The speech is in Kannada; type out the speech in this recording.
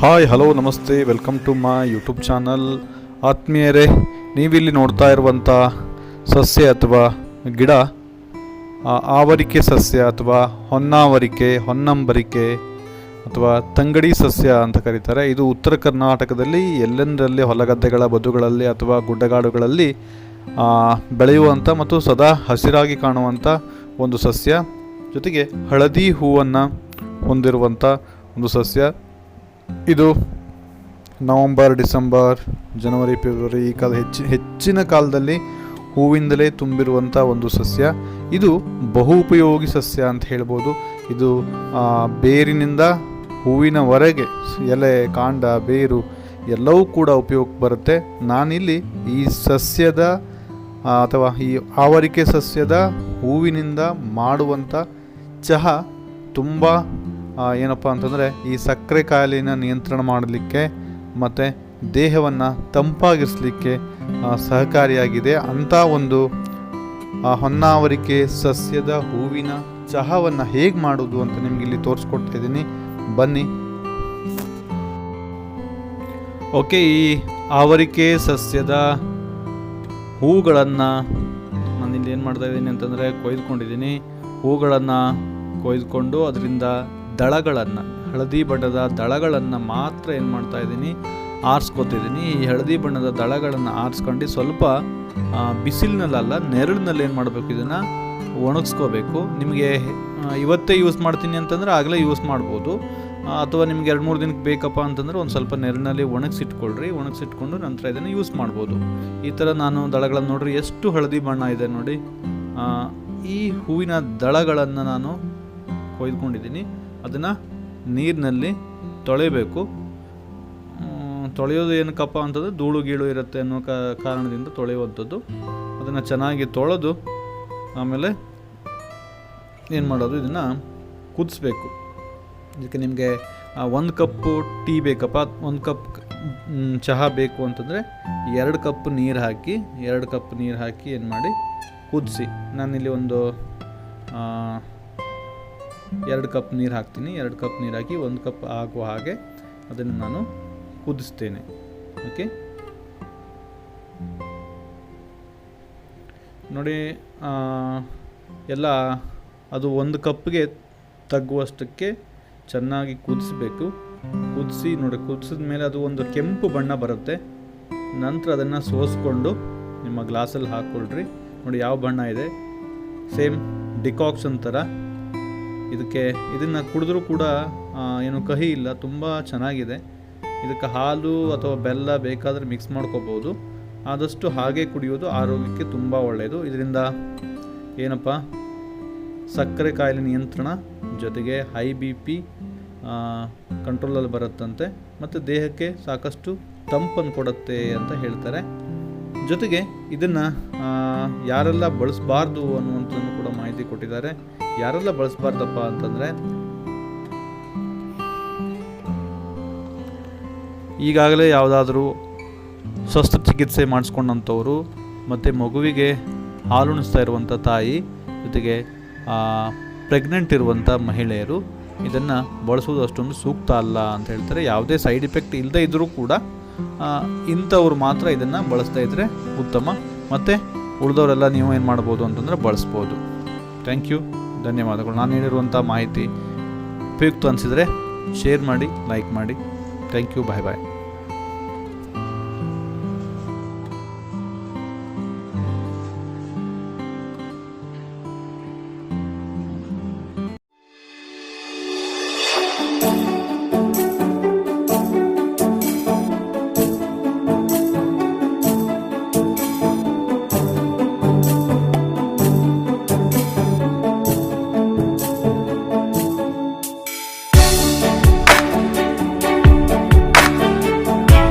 ಹಾಯ್, ಹಲೋ, ನಮಸ್ತೆ, welcome to my YouTube channel. ಆತ್ಮೀಯರೇ, ನೀವಿಲ್ಲಿ ನೋಡ್ತಾ ಇರುವಂಥ ಸಸ್ಯ ಅಥವಾ ಗಿಡ ಆವರಿಕೆ ಸಸ್ಯ ಅಥವಾ ಹೊನ್ನಾವರಿಕೆ, ಹೊನ್ನಂಬರಿಕೆ ಅಥವಾ ತಂಗಡಿ ಸಸ್ಯ ಅಂತ ಕರೀತಾರೆ. ಇದು ಉತ್ತರ ಕರ್ನಾಟಕದಲ್ಲಿ, ಎಲ್ಲೆಂದರಲ್ಲಿ ಹೊಲಗದ್ದೆಗಳ ಬದುಗಳಲ್ಲಿ ಅಥವಾ ಗುಡ್ಡಗಾಡುಗಳಲ್ಲಿ ಬೆಳೆಯುವಂಥ ಮತ್ತು ಸದಾ ಹಸಿರಾಗಿ ಕಾಣುವಂಥ ಒಂದು ಸಸ್ಯ. ಜೊತೆಗೆ ಹಳದಿ ಹೂವನ್ನು ಹೊಂದಿರುವಂಥ ಒಂದು ಸಸ್ಯ. ಇದು ನವಂಬರ್, ಡಿಸೆಂಬರ್, ಜನವರಿ, ಫೆಬ್ರವರಿ ಈ ಕಾಲ ಹೆಚ್ಚಿ, ಹೆಚ್ಚಿನ ಕಾಲದಲ್ಲಿ ಹೂವಿಂದಲೇ ತುಂಬಿರುವಂಥ ಒಂದು ಸಸ್ಯ. ಇದು ಬಹು ಉಪಯೋಗಿ ಸಸ್ಯ ಅಂತ ಹೇಳ್ಬೋದು. ಇದು ಬೇರಿನಿಂದ ಹೂವಿನವರೆಗೆ ಎಲೆ, ಕಾಂಡ, ಬೇರು ಎಲ್ಲವೂ ಕೂಡ ಉಪಯೋಗಕ್ಕೆ ಬರುತ್ತೆ. ನಾನಿಲ್ಲಿ ಈ ಸಸ್ಯದ ಅಥವಾ ಈ ಆವರಿಕೆ ಸಸ್ಯದ ಹೂವಿನಿಂದ ಮಾಡುವಂಥ ಚಹಾ ತುಂಬ ಏನಪ್ಪ ಅಂತಂದರೆ ಈ ಸಕ್ಕರೆ ಕಾಯಿಲೆನ ನಿಯಂತ್ರಣ ಮಾಡಲಿಕ್ಕೆ ಮತ್ತು ದೇಹವನ್ನು ತಂಪಾಗಿರಿಸಲಿಕ್ಕೆ ಸಹಕಾರಿಯಾಗಿದೆ. ಅಂಥ ಒಂದು ಹೊನ್ನಾವರಿಕೆ ಸಸ್ಯದ ಹೂವಿನ ಚಹಾವನ್ನು ಹೇಗೆ ಮಾಡೋದು ಅಂತ ನಿಮಗೆ ಇಲ್ಲಿ ತೋರಿಸ್ಕೊಡ್ತಾ ಇದ್ದೀನಿ. ಬನ್ನಿ. ಓಕೆ, ಈ ಆವರಿಕೆ ಸಸ್ಯದ ಹೂಗಳನ್ನು ನಾನಿಲ್ಲಿ ಏನು ಮಾಡ್ತಾ ಇದ್ದೀನಿ ಅಂತಂದರೆ ಕೊಯ್ದುಕೊಂಡಿದ್ದೀನಿ. ಹೂಗಳನ್ನು ಕೊಯ್ದುಕೊಂಡು ಅದರಿಂದ ದಳಗಳನ್ನು, ಹಳದಿ ಬಣ್ಣದ ದಳಗಳನ್ನು ಮಾತ್ರ ಏನು ಮಾಡ್ತಾ ಇದ್ದೀನಿ, ಆರಿಸ್ಕೊತಿದ್ದೀನಿ. ಈ ಹಳದಿ ಬಣ್ಣದ ದಳಗಳನ್ನು ಆರಿಸ್ಕೊಂಡು ಸ್ವಲ್ಪ ಬಿಸಿಲಿನಲ್ಲ ನೆರಳಿನಲ್ಲಿ ಏನು ಮಾಡಬೇಕು ಇದನ್ನು? ಒಣಗಿಸ್ಕೋಬೇಕು. ನಿಮಗೆ ಇವತ್ತೇ ಯೂಸ್ ಮಾಡ್ತೀನಿ ಅಂತಂದರೆ ಆಗಲೇ ಯೂಸ್ ಮಾಡ್ಬೋದು. ಅಥವಾ ನಿಮ್ಗೆ ಎರಡು ಮೂರು ದಿನಕ್ಕೆ ಬೇಕಪ್ಪ ಅಂತಂದರೆ ಒಂದು ಸ್ವಲ್ಪ ನೆರಳಿನಲ್ಲಿ ಒಣಗಿಸಿಟ್ಕೊಳ್ರಿ. ಒಣಗಿಸಿಟ್ಕೊಂಡು ನಂತರ ಇದನ್ನು ಯೂಸ್ ಮಾಡ್ಬೋದು. ಈ ಥರ ನಾನು ದಳಗಳನ್ನು ನೋಡ್ರಿ, ಎಷ್ಟು ಹಳದಿ ಬಣ್ಣ ಇದೆ ನೋಡಿ. ಈ ಹೂವಿನ ದಳಗಳನ್ನು ನಾನು ಕೊಯ್ದುಕೊಂಡಿದ್ದೀನಿ. ಅದನ್ನು ನೀರಿನಲ್ಲಿ ತೊಳೆಯಬೇಕು. ತೊಳೆಯೋದು ಏನಕ್ಕಪ್ಪ ಅಂತಂದರೆ ಧೂಳು ಗೀಳು ಇರುತ್ತೆ ಅನ್ನೋ ಕಾರಣದಿಂದ ತೊಳೆಯುವಂಥದ್ದು. ಅದನ್ನು ಚೆನ್ನಾಗಿ ತೊಳೆದು ಆಮೇಲೆ ಏನು ಮಾಡೋದು? ಇದನ್ನು ಕುದಿಸ್ಬೇಕು. ಇದಕ್ಕೆ ನಿಮಗೆ ಒಂದು ಕಪ್ಪು ಟೀ ಬೇಕಪ್ಪ. ಒಂದು ಕಪ್ ಚಹಾ ಬೇಕು ಅಂತಂದರೆ ಎರಡು ಕಪ್ ನೀರು ಹಾಕಿ, ಎರಡು ಕಪ್ ನೀರು ಹಾಕಿ ಏನು ಮಾಡಿ ಕುದಿಸಿ. ನಾನಿಲ್ಲಿ ಒಂದು ಎರಡು ಕಪ್ ನೀರು ಹಾಕ್ತೀನಿ. ಎರಡು ಕಪ್ ನೀರು ಹಾಕಿ ಒಂದು ಕಪ್ ಆಗುವ ಹಾಗೆ ಅದನ್ನು ನಾನು ಕುದಿಸ್ತೇನೆ. ಓಕೆ ನೋಡಿ ಎಲ್ಲ ಅದು ಒಂದು ಕಪ್ಗೆ ತಗ್ಗುವಷ್ಟಕ್ಕೆ ಚೆನ್ನಾಗಿ ಕುದಿಸ್ಬೇಕು. ಕುದಿಸಿ ನೋಡಿ, ಕುದಿಸಿದ ಮೇಲೆ ಅದು ಒಂದು ಕೆಂಪು ಬಣ್ಣ ಬರುತ್ತೆ. ನಂತರ ಅದನ್ನು ಸೋಸ್ಕೊಂಡು ನಿಮ್ಮ ಗ್ಲಾಸಲ್ಲಿ ಹಾಕ್ಕೊಳ್ರಿ. ನೋಡಿ, ಯಾವ ಬಣ್ಣ ಇದೆ? ಸೇಮ್ ಡಿಕಾಕ್ಷನ್ ಥರ. ಇದಕ್ಕೆ ಇದನ್ನು ಕುಡಿದ್ರೂ ಕೂಡ ಏನು ಕಹಿ ಇಲ್ಲ, ತುಂಬ ಚೆನ್ನಾಗಿದೆ. ಇದಕ್ಕೆ ಹಾಲು ಅಥವಾ ಬೆಲ್ಲ ಬೇಕಾದರೆ ಮಿಕ್ಸ್ ಮಾಡ್ಕೋಬೋದು. ಆದಷ್ಟು ಹಾಗೆ ಕುಡಿಯೋದು ಆರೋಗ್ಯಕ್ಕೆ ತುಂಬ ಒಳ್ಳೆಯದು ಇದರಿಂದ ಏನಪ್ಪ, ಸಕ್ಕರೆ ಕಾಯಿಲೆ ನಿಯಂತ್ರಣ ಜೊತೆಗೆ ಹೈ ಬಿ ಪಿ ಕಂಟ್ರೋಲಲ್ಲಿ ಬರುತ್ತಂತೆ. ಮತ್ತು ದೇಹಕ್ಕೆ ಸಾಕಷ್ಟು ತಂಪನ್ನು ಕೊಡುತ್ತೆ ಅಂತ ಹೇಳ್ತಾರೆ. ಜೊತೆಗೆ ಇದನ್ನು ಯಾರೆಲ್ಲ ಬಳಸಬಾರ್ದು ಅನ್ನುವಂಥದ್ದು ಕೂಡ ಮಾಹಿತಿ ಕೊಟ್ಟಿದ್ದಾರೆ. ಯಾರೆಲ್ಲ ಬಳಸಬಾರ್ದಪ್ಪ ಅಂತಂದರೆ, ಈಗಾಗಲೇ ಯಾವುದಾದ್ರೂ ಶಸ್ತ್ರಚಿಕಿತ್ಸೆ ಮಾಡಿಸ್ಕೊಂಡಂಥವ್ರು ಮತ್ತು ಮಗುವಿಗೆ ಹಾಲುಣಿಸ್ತಾ ಇರುವಂಥ ತಾಯಿ, ಜೊತೆಗೆ ಪ್ರೆಗ್ನೆಂಟ್ ಇರುವಂಥ ಮಹಿಳೆಯರು ಇದನ್ನು ಬಳಸುವುದು ಅಷ್ಟೊಂದು ಸೂಕ್ತ ಅಲ್ಲ ಅಂತ ಹೇಳ್ತಾರೆ. ಯಾವುದೇ ಸೈಡ್ ಇಫೆಕ್ಟ್ ಇಲ್ಲದೇ ಇದ್ದರೂ ಕೂಡ ಇಂಥವ್ರು ಮಾತ್ರ ಇದನ್ನು ಬಳಸ್ತಾ ಇದ್ದರೆ ಉತ್ತಮ. ಮತ್ತು ಉಳಿದವರೆಲ್ಲ ನೀವು ಏನು ಮಾಡ್ಬೋದು ಅಂತಂದರೆ ಬಳಸ್ಬೋದು. ಥ್ಯಾಂಕ್ ಯು ಧನ್ಯವಾದಗಳು. ನಾನು ಹೇಳಿರುವಂಥ ಮಾಹಿತಿ ಉಪಯುಕ್ತ ಅನಿಸಿದರೆ ಶೇರ್ ಮಾಡಿ ಲೈಕ್ ಮಾಡಿ. Thank you bye bye